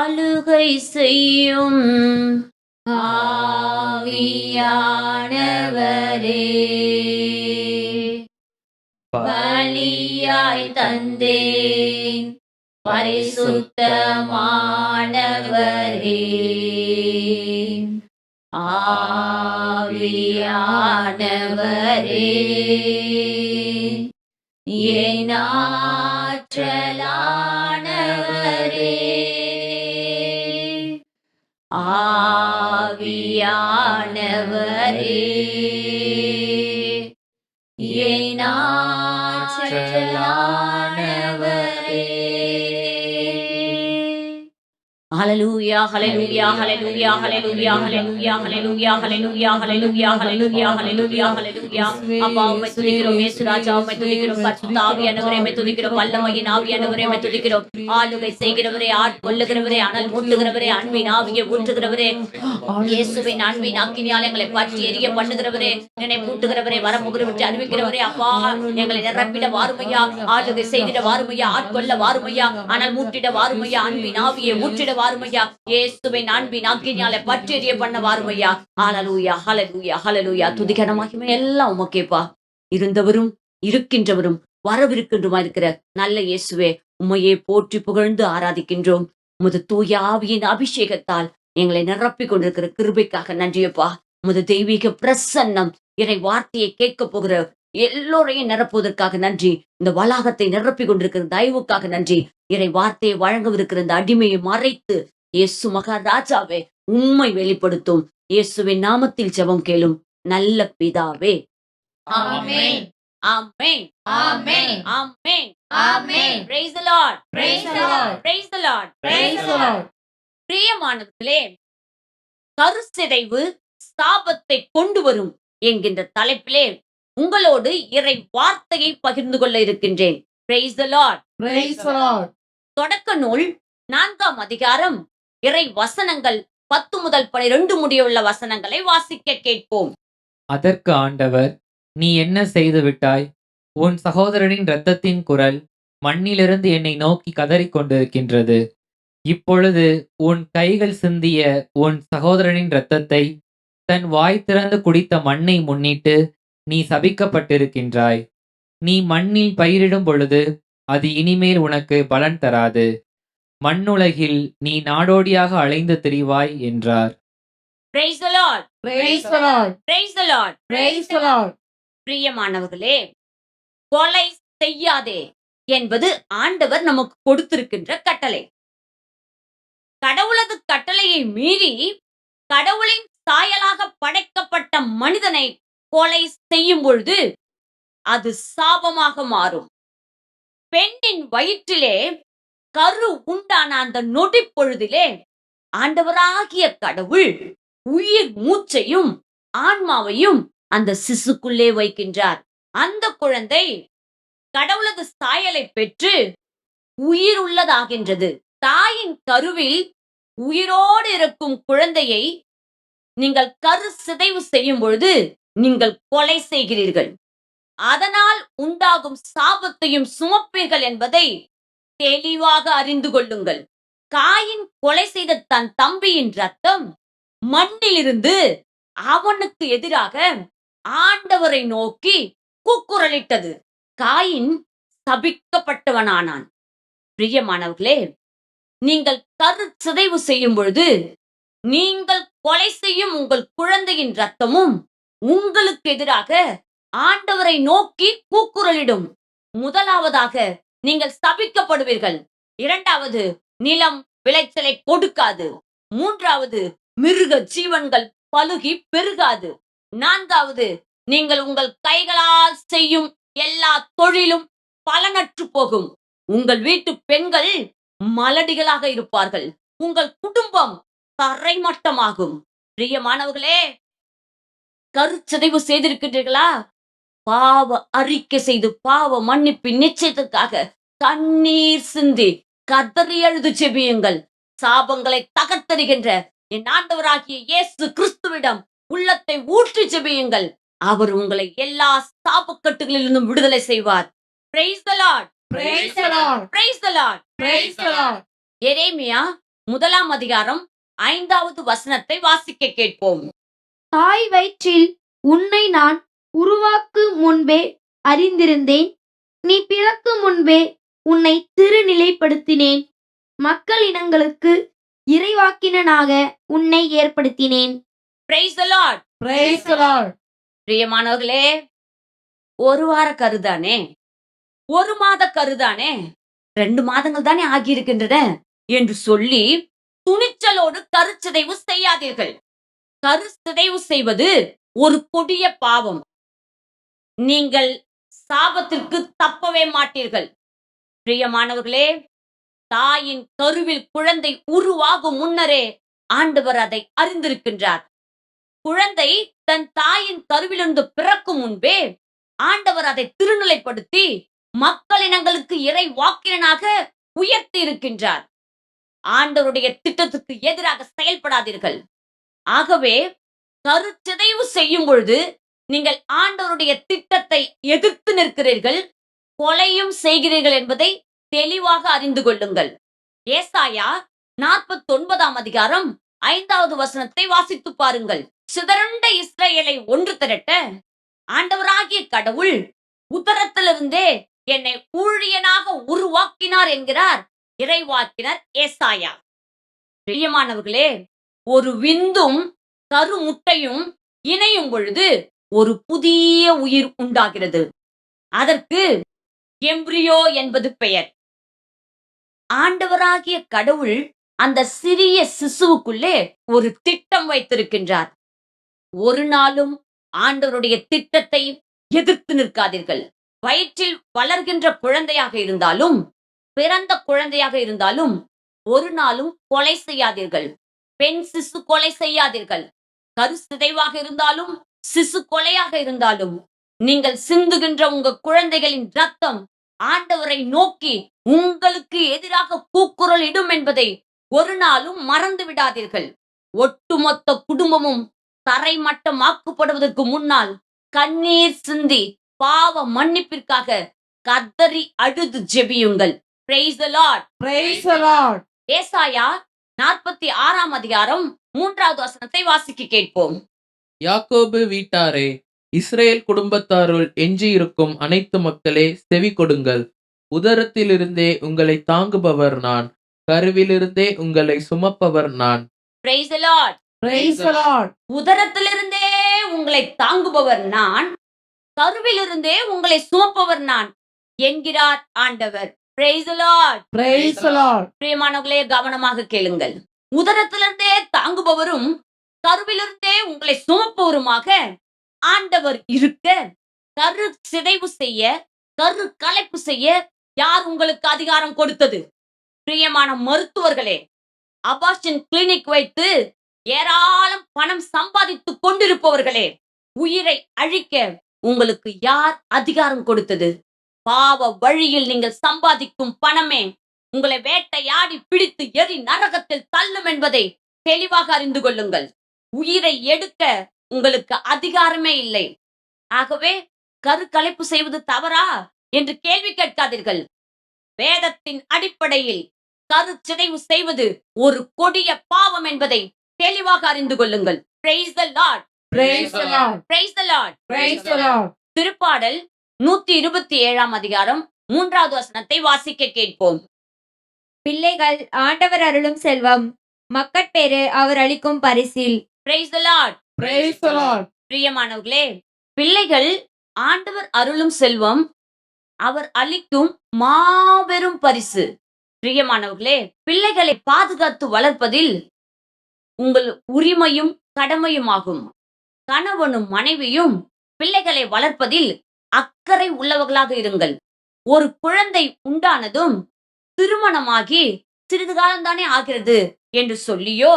ஆளுகை செய்யும் ஆவியானவரே. பலியாய் தந்தேன் பரிசுத்தமானவரே. ஆவியானவரே. ஏனாற்றலா ஹalleluya ஹalleluya ஹalleluya ஹalleluya ஹalleluya ஹalleluya ஹalleluya ஹalleluya ஹalleluya ஹalleluya ஹalleluya அப்பா உம்மை துதிக்கிறோம். இயேசு ராஜா உம்மை துதிக்கிறோம். பரிசுத்த ஆவியானவரே உம்மை துதிக்கிறோம். வல்லமையின் ஆவியானவரே உம்மை துதிக்கிறோம். ஆளுகை செய்கிறவரே ஆட்கொள்ளுகிறவரே அனல் மூட்டுகிறவரே அன்பின் ஆவியை ஊற்றுகிறவரே. இயேசுவின் அன்பின் அக்கினியால் எங்களை பற்றி எரிய பண்ணுகிறவரே என்னை பூட்டுகிறவரே வரமுகிற விட்டு அறிவிக்கிறவரே அப்பா எங்களை நிரப்பிட வாருமையா ஆளுகை செய்திட வாருமையா ஆட்கொள்ள வாருமையா அனல் மூட்டிட வாருமையா அன்பின் ஆவியை ஊற்றிட வாருமையா? இயேசுவின் அன்பின் அக்னியால பற்றி பண்ண வாருமையா? ஹalleluya ஹலலூயா ஹலலூயா துதிகன மகிமை எல்லாம் உமக்கேப்பா. இருந்தவரும் இருக்கின்றவரும் வரவிருக்கின்றமா இருக்கிற நல்ல இயேசுவே உம்மையே போற்றி புகழ்ந்து ஆராதிக்கின்றோம். உமது தூய ஆவியின் அபிஷேகத்தால் எங்களை நிரப்பிக் கொண்டிருக்கிற கிருபைக்காக நன்றியப்பா. உமது தெய்வீக பிரசன்னம் இறை வார்த்தையை கேட்க போகிற எல்லோரையும் நிரப்புவதற்காக நன்றி இந்த வளாகத்தை நிரப்பிக் கொண்டிருக்கிற தயவுக்காக நன்றி இறை வார்த்தையை வழங்கவிருக்கிற இந்த அடிமையை மறைத்து இயேசு மகாராஜாவே உம்மை வெளிப்படுத்தும் இயேசுவின் நாமத்தில் ஜெபம் கேளும் நல்ல பிதாவே ஆமென். ஆமென் ஆமென். ஆமென் ஆமென். Praise the Lord. Praise the Lord. Praise the Lord. Praise the Lord. பிரியமானவர்களே கருசிதைவு சாபத்தை கொண்டு வரும் என்கின்ற தலைப்பிலே உங்களோடு இறை வார்த்தையை பகிர்ந்து கொள்ள இருக்கின்றேன். Praise the Lord. Praise the Lord. தொடக்க நூல் நான்காம் அதிகாரம். இறை வசனங்கள் பத்து முதல் பனிரெண்டு முடியுள்ள வசனங்களை வாசிக்க கேட்போம். அதற்கு ஆண்டவர் நீ என்ன செய்து விட்டாய்? உன் சகோதரனின் இரத்தத்தின் குரல் மண்ணிலிருந்து என்னை நோக்கி கதறிக் கொண்டிருக்கின்றது. இப்பொழுது உன் கைகள் சிந்திய உன் சகோதரனின் இரத்தத்தை தன் வாய் திறந்து குடித்த மண்ணை முன்னிட்டு நீ சபிக்கப்பட்டிருக்கின்றாய் நீ மண்ணில் பயிரிடும் பொழுது அது இனிமேல் உனக்கு பலன் தராது மண்ணுலகில் நீ நாடோடியாக அலைந்து திரிவாய் என்றார் Praise the Lord. Praise the Lord. Praise the Lord. Praise the Lord. பிரியமானவர்களே கொலை செய்யாதே என்பது ஆண்டவர் நமக்கு கொடுத்திருக்கின்ற கட்டளை கடவுளது கட்டளையை மீறி கடவுளின் சாயலாக படைக்கப்பட்ட மனிதனை கொலை செய்யும் பொழுது அது சாபமாக மாறும். பெண்ணின் வயிற்றிலே கரு உண்டான அந்த நொடி பொழுதிலே ஆண்டவராகிய கடவுள் உயிர் மூச்சையும் ஆன்மாவையும் அந்த சிசுக்குள்ளே வைக்கின்றார். அந்த குழந்தை கடவுளது சாயலை பெற்று உயிர் உள்ளதாகின்றது தாயின் கருவில் உயிரோடு இருக்கும் குழந்தையை நீங்கள் கரு சிதைவு செய்யும் பொழுது நீங்கள் கொலை செய்கிறீர்கள். அதனால் உண்டாகும் சாபத்தையும் சுமப்பீர்கள் என்பதை தெளிவாக அறிந்து கொள்ளுங்கள். காயின் கொலை செய்த தன் தம்பியின் ரத்தம் மண்ணிலிருந்து அவனுக்கு எதிராக ஆண்டவரை நோக்கி கூக்குரலிட்டது. காயின் சபிக்கப்பட்டவனானான். பிரியமானவர்களே நீங்கள் கரு சிதைவு செய்யும் பொழுது நீங்கள் கொலை செய்யும் உங்கள் குழந்தையின் ரத்தமும் உங்களுக்கு எதிராக ஆண்டவரை நோக்கி கூக்குரலிடும். முதலாவதாக நீங்கள் ஸ்தபிக்கப்படுவீர்கள். இரண்டாவது நிலம் விளைச்சலை கொடுக்காது. மூன்றாவது மிருக ஜீவன்கள் பழுகி பெருகாது. நான்காவது நீங்கள் உங்கள் கைகளால் செய்யும் எல்லா தொழிலும் பலனற்று போகும். உங்கள் வீட்டு பெண்கள் மலடிகளாக இருப்பார்கள். உங்கள் குடும்பம் தரைமட்டமாகும். பிரியமானவர்களே கருச்சிதைவு செய்திருக்கின்றீர்களா? பாவ அறிக்கை செய்து பாவ மன்னிப்பின் நிச்சயத்துக்காக கண்ணீர் சிந்தி கதறி அழுது செபியுங்கள் சாபங்களை தகர்த்தறிகின்ற என் ஆண்டவராகிய இயேசு கிறிஸ்துவிடம் உள்ளத்தை ஊற்றி செபியுங்கள் அவர் உங்களை எல்லா சாபக்கட்டுகளிலிருந்தும் விடுதலை செய்வார். எரேமியா முதலாம் அதிகாரம் ஐந்தாவது வசனத்தை வாசிக்க கேட்போம். தாய் வயிற்றில் உன்னை நான் உருவாக்கு முன்பே அறிந்திருந்தேன். நீ பிறக்கு முன்பே உன்னை திருநிலைப்படுத்தினேன். மக்கள் இனங்களுக்கு இறைவாக்கினனாக உன்னை ஏற்படுத்தினேன். Praise the Lord. Praise the Lord. பிரியமானவர்களே ஒரு வார கருதானே? ஒரு மாத கருதானே? ரெண்டு மாதங்கள் தானே ஆகியிருக்கின்றன? என்று சொல்லி துணிச்சலோடு கருச்சிதைவு செய்யாதீர்கள். கருசிதைவு செய்வது ஒரு கொடிய பாவம். நீங்கள் சாபத்திற்கு தப்பவே மாட்டீர்கள். பிரியமானவர்களே தாயின் கருவில் குழந்தை உருவாகும் முன்னரே ஆண்டவர் அதை அறிந்திருக்கின்றார். குழந்தை தன் தாயின் கருவிலிருந்து பிறக்கும் முன்பே ஆண்டவர் அதை திருநிலைப்படுத்தி மக்களினங்களுக்கு இறை வாக்கியனாக உயர்த்தி இருக்கின்றார். ஆண்டவருடைய திட்டத்துக்கு எதிராக செயல்படாதீர்கள். ஆகவே கருச்சிதைவு செய்யும் பொழுது நீங்கள் ஆண்டவருடைய திட்டத்தை எதிர்த்து நிற்கிறீர்கள் கொலையும் செய்கிறீர்கள் என்பதை தெளிவாக அறிந்து கொள்ளுங்கள். ஏசாயா நாற்பத்தி ஒன்பதாம் அதிகாரம் ஐந்தாவது வசனத்தை வாசித்து பாருங்கள். சிதறண்ட இஸ்ரேலை ஒன்று திரட்ட ஆண்டவராகிய கடவுள் உத்தரத்திலிருந்தே என்னை ஊழியனாக உருவாக்கினார் என்கிறார் இறைவாக்கினர் ஏசாயா. பிரியமானவர்களே ஒரு விந்தும் கருமுட்டையும் இணையும் பொழுது ஒரு புதிய உயிர் உண்டாகிறது. அதற்கு எம்ப்ரியோ என்பது பெயர். ஆண்டவராகிய கடவுள் அந்த சிறிய சிசுவுக்குள்ளே ஒரு திட்டம் வைத்திருக்கின்றார். ஒரு நாளும் ஆண்டவருடைய திட்டத்தை எதிர்த்து நிற்காதீர்கள். வயிற்றில் வளர்கின்ற குழந்தையாக இருந்தாலும் பிறந்த குழந்தையாக இருந்தாலும் ஒரு நாளும் கொலை செய்யாதீர்கள். பெண் சிசு கொலை செய்யாதீர்கள் கரு சிதைவாக இருந்தாலும் சிசு கொலையாக இருந்தாலும் நீங்கள் சிந்துகின்ற உங்க குழந்தைகளின் ரத்தம் ஆண்டவரை நோக்கி உங்களுக்கு எதிராக கூக்குரல் இடும் என்பதை ஒரு நாளும் மறந்து விடாதீர்கள் ஒட்டுமொத்த குடும்பமும் தரைமட்டமாக்கப்படுவதற்கு முன்னால் கண்ணீர் சிந்தி பாவ மன்னிப்பிற்காக கதறி அழுது ஜெபியுங்கள் Praise the Lord. Praise the Lord. ஏசாயா நாற்பத்தி ஆறாம் அதிகாரம் மூன்றாவது வசனத்தை வாசிக்க கேட்போம் யாக்கோபு வீட்டாரே இஸ்ரேல் குடும்பத்தாருள் எஞ்சியிருக்கும் அனைத்து மக்களே செவி கொடுங்கள் உதரத்திலிருந்தே உங்களை தாங்குபவர் நான் கருவிலிருந்தே உங்களை சுமப்பவர் நான் Praise the Lord. Praise the Lord. உதரத்திலிருந்தே உங்களை தாங்குபவர் நான் கருவிலிருந்தே உங்களை சுமப்பவர் நான் என்கிறார் ஆண்டவர் பிரியமானவர்களே கவனமாக கேளுங்கள். உதரத்திலிருந்தே தாங்குபவரும் கருவிலிருந்தே உங்களை சுமப்பவருமாக ஆண்டவர் இருக்க கரு சிதைவு செய்ய கரு கலைப்பு செய்ய யார் உங்களுக்கு அதிகாரம் கொடுத்தது? பிரியமான மருத்துவர்களே அபார்ஷன் கிளினிக் வைத்து ஏராளம் பணம் சம்பாதித்துக் கொண்டிருப்பவர்களே உயிரை அழிக்க உங்களுக்கு யார் அதிகாரம் கொடுத்தது? பாவ வழியில் நீங்கள் சம்பாதிக்கும் பணமே உங்களை வேட்டையாடி பிடித்து எரி நரகத்தில் தள்ளும் என்பதை தெளிவாக அறிந்து கொள்ளுங்கள் உயிரை எடுக்க உங்களுக்கு அதிகாரமே இல்லை ஆகவே கருக்கலைப்பு செய்வது தவறா என்று கேள்வி கேட்காதீர்கள் வேதத்தின் அடிப்படையில் கரு சிதைவு செய்வது ஒரு கொடிய பாவம் என்பதை தெளிவாக அறிந்து கொள்ளுங்கள் Praise the Lord. Praise the Lord. Praise the Lord. Praise the Lord. திருப்பாடல் நூத்தி இருபத்தி ஏழாம் அதிகாரம் மூன்றாவது வசனத்தை வாசிக்க கேட்போம். பிள்ளைகள் ஆண்டவர் அருளும் செல்வம். மக்கட்பேறு அவர் அளிக்கும் பரிசில். Praise the Lord. Praise the Lord. பிரியமானவர்களே பிள்ளைகள் ஆண்டவர் அருளும் செல்வம். அவர் அளிக்கும் மாபெரும் பரிசு. பிரியமானவர்களே பிள்ளைகளை பாதுகாத்து வளர்ப்பதில் உங்கள் உரிமையும் கடமையுமாகும். கணவனும் மனைவியும் பிள்ளைகளை வளர்ப்பதில் அக்கறை உள்ளவர்களாக இருங்கள். ஒரு குழந்தை உண்டானதும் திருமணமாகி சிறிது காலம்தானே ஆகிறது என்று சொல்லியோ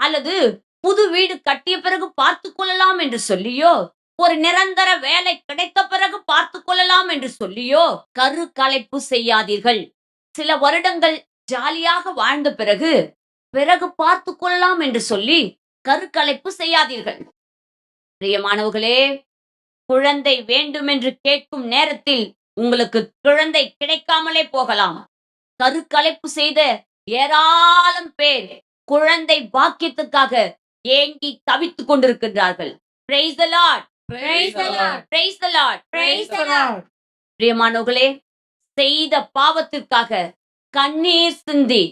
அல்லது புது வீடு கட்டிய பிறகு பார்த்து கொள்ளலாம் என்று சொல்லியோ ஒரு நிரந்தர வேலை கிடைத்த பிறகு பார்த்து கொள்ளலாம் என்று சொல்லியோ கரு கலைப்பு செய்யாதீர்கள். சில வருடங்கள் ஜாலியாக வாழ்ந்த பிறகு பிறகு பார்த்து கொள்ளலாம் என்று சொல்லி கருக்கலைப்பு செய்யாதீர்கள். பிரியமானவர்களே குழந்தை வேண்டும் என்று கேட்கும் நேரத்தில் உங்களுக்கு குழந்தை கிடைக்காமலே போகலாம் கருக்கலைப்பு செய்த ஏராளம் பேர் குழந்தை பாக்கியத்துக்காக ஏங்கி தவித்துக் கொண்டிருக்கின்றார்கள் Praise the Lord. Praise the Lord. Praise the Lord. Praise the Lord. பிரியமானவர்களே செய்த பாவத்திற்காக கண்ணீர் சிந்தி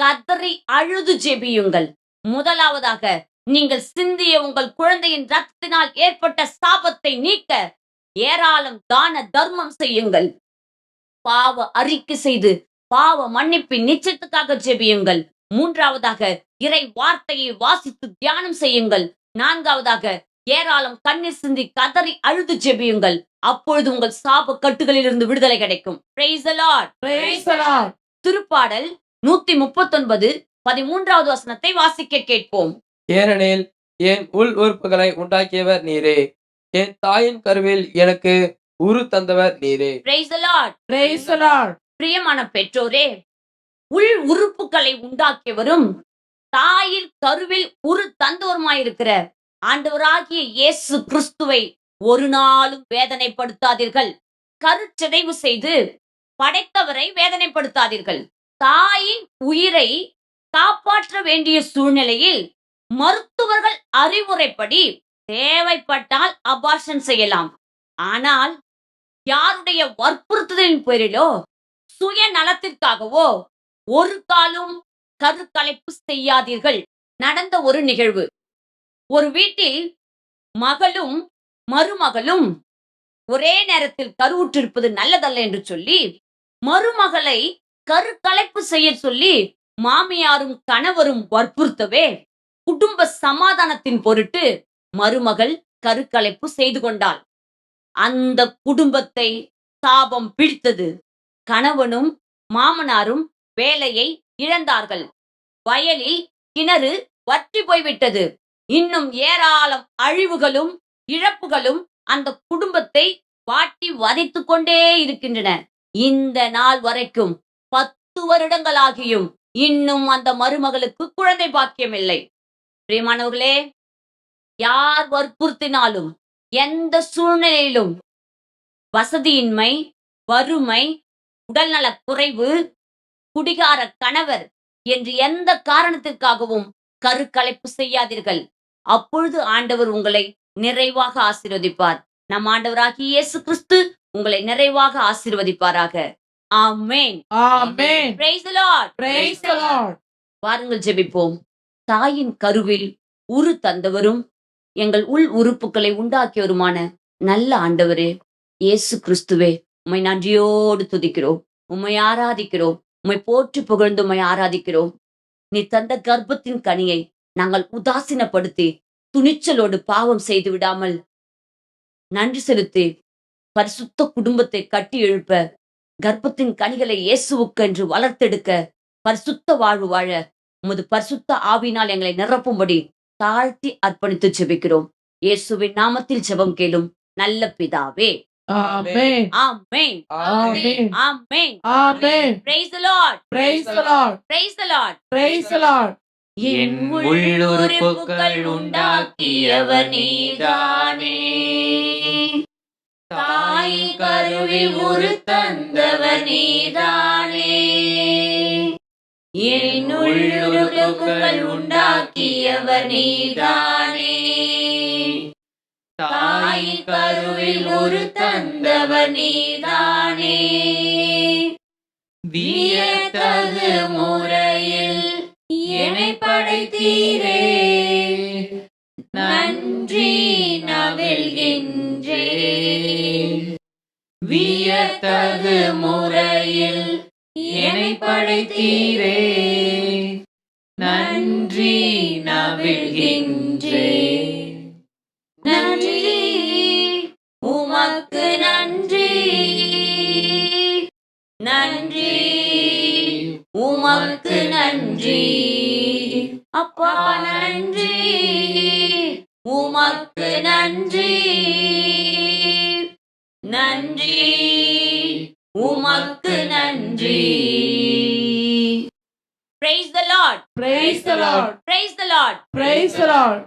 கதறி அழுது ஜெபியுங்கள் முதலாவதாக நீங்கள் சிந்திய உங்கள் குழந்தையின் ரத்தத்தினால் ஏற்பட்ட சாபத்தை நீக்க ஏராளம் தான தர்மம் செய்யுங்கள். பாவ அறிக்கை செய்து பாவ மன்னிப்பின் நிச்சயத்துக்காக ஜெபியுங்கள். மூன்றாவதாக இறை வார்த்தையை வாசித்து தியானம் செய்யுங்கள். நான்காவதாக ஏராளம் கண்ணீர் சிந்தி கதறி அழுது ஜெபியுங்கள். அப்பொழுது உங்கள் சாப கட்டுகளிலிருந்து விடுதலை கிடைக்கும். திருப்பாடல் நூத்தி முப்பத்தொன்பது பதிமூன்றாவது வசனத்தை வாசிக்க கேட்போம். ஏனெனில் என் உள் உறுப்புகளை உண்டாக்கியவர் நீரே. என் தாயின் கருவில் எனக்கு உரு தந்தவர் நீரே. Praise the Lord. Praise the Lord. பிரியமான பெற்றோரே உள் உறுப்புகளை உண்டாக்கியவரும் தாயில் கருவில் உரு தந்தவருமாயிருக்கிற ஆண்டவராகிய இயேசு கிறிஸ்துவை ஒரு நாளும் வேதனைப்படுத்தாதீர்கள். கருச்சிதைவு செய்து படைத்தவரை வேதனைப்படுத்தாதீர்கள். தாயின் உயிரை காப்பாற்ற வேண்டிய சூழ்நிலையில் மருத்துவர்கள் அறிவுரைப்படி தேவைப்பட்டால் அபார்ஷன் செய்யலாம். ஆனால் யாருடைய வற்புறுத்துதலின் பேரிலோ சுய நலத்திற்காகவோ ஒரு காலும் கருக்கலைப்பு செய்யாதீர்கள். நடந்த ஒரு நிகழ்வு. ஒரு வீட்டில் மகளும் மருமகளும் ஒரே நேரத்தில் கருவுற்றிருப்பது நல்லதல்ல என்று சொல்லி மருமகளை கருக்கலைப்பு செய்ய சொல்லி மாமியாரும் கணவரும் வற்புறுத்தவே குடும்ப சமாதானத்தின் பொருட்டு மருமகள் கருக்கலைப்பு செய்து கொண்டாள். அந்த குடும்பத்தை சாபம் பிடித்தது. கணவனும் மாமனாரும் வேலையை இழந்தார்கள். வயலில் கிணறு வற்றி போய்விட்டது. இன்னும் ஏராளம் அழிவுகளும் இழப்புகளும் அந்த குடும்பத்தை வாட்டி வதைத்து கொண்டே இருக்கின்றன. இந்த நாள் வரைக்கும் பத்து வருடங்களாகியும் இன்னும் அந்த மருமகளுக்கு குழந்தை பாக்கியம் இல்லை பிரியமானவர்களே யார் வற்புறுத்தினாலும் எந்த சூழ்நிலையிலும் வசதியின்மை வறுமை உடல்நலக் குறைவு குடிகார கணவர் என்று எந்த காரணத்திற்காகவும் கருக்கலைப்பு செய்யாதீர்கள். அப்பொழுது ஆண்டவர் உங்களை நிறைவாக ஆசீர்வதிப்பார். நம் ஆண்டவராகிய இயேசு கிறிஸ்து உங்களை நிறைவாக ஆசீர்வதிப்பாராக. ஆமென். வாருங்கள் ஜெபிப்போம். தாயின் கருவில் உரு தந்தவரும் எங்கள் உள் உறுப்புகளை உண்டாக்கியவருமான நல்ல ஆண்டவரே இயேசு கிறிஸ்துவே உம்மை நன்றியோடு துதிக்கிறோம். உம்மை ஆராதிக்கிறோம். உம்மை போற்றி புகழ்ந்து உம்மை ஆராதிக்கிறோம். நீ தந்த கர்ப்பத்தின் கனியை நாங்கள் உதாசீனப்படுத்தி துணிச்சலோடு பாவம் செய்து விடாமல் நன்றி செலுத்தி பரிசுத்த குடும்பத்தை கட்டி எழுப்ப கர்ப்பத்தின் கனிகளை இயேசுவுக்கென்று வளர்த்தெடுக்க பரிசுத்த வாழ்வு வாழ உமது பரிசுத்த ஆவினால் எங்களை நிரப்பும்படி தாழ்த்தி அர்ப்பணித்து ஜெபிக்கிறோம் இயேசுவின் நாமத்தில் ஜெபம் கேளும் நல்ல பிதாவே Amen. Amen Amen. Amen Amen. praise the lord Praise the Lord. praise the lord Praise the Lord. என் உள்ளுறுப்புகள் உண்டாக்கியவர் நீதானே தாய் கருவில் உரு தந்தவர் நீதானே என் உண்டாக்கியவர் நீதானே. தாய் கருவில் ஒரு தந்தவர் நீதானே. வியத்தது முறையில் என்னை படைத்தீரே. நன்றி நவில்கின்றே வியத்தது முறையில் என்னை படைத்தீரே நன்றி நவிழ்கின்றே. நன்றி உமக்கு நன்றி. நன்றி உமக்கு நன்றி. அப்பா நன்றி உமக்கு நன்றி. நன்றி. உமக்கு நன்றி praise the lord Praise the Lord. praise the lord Praise the Lord.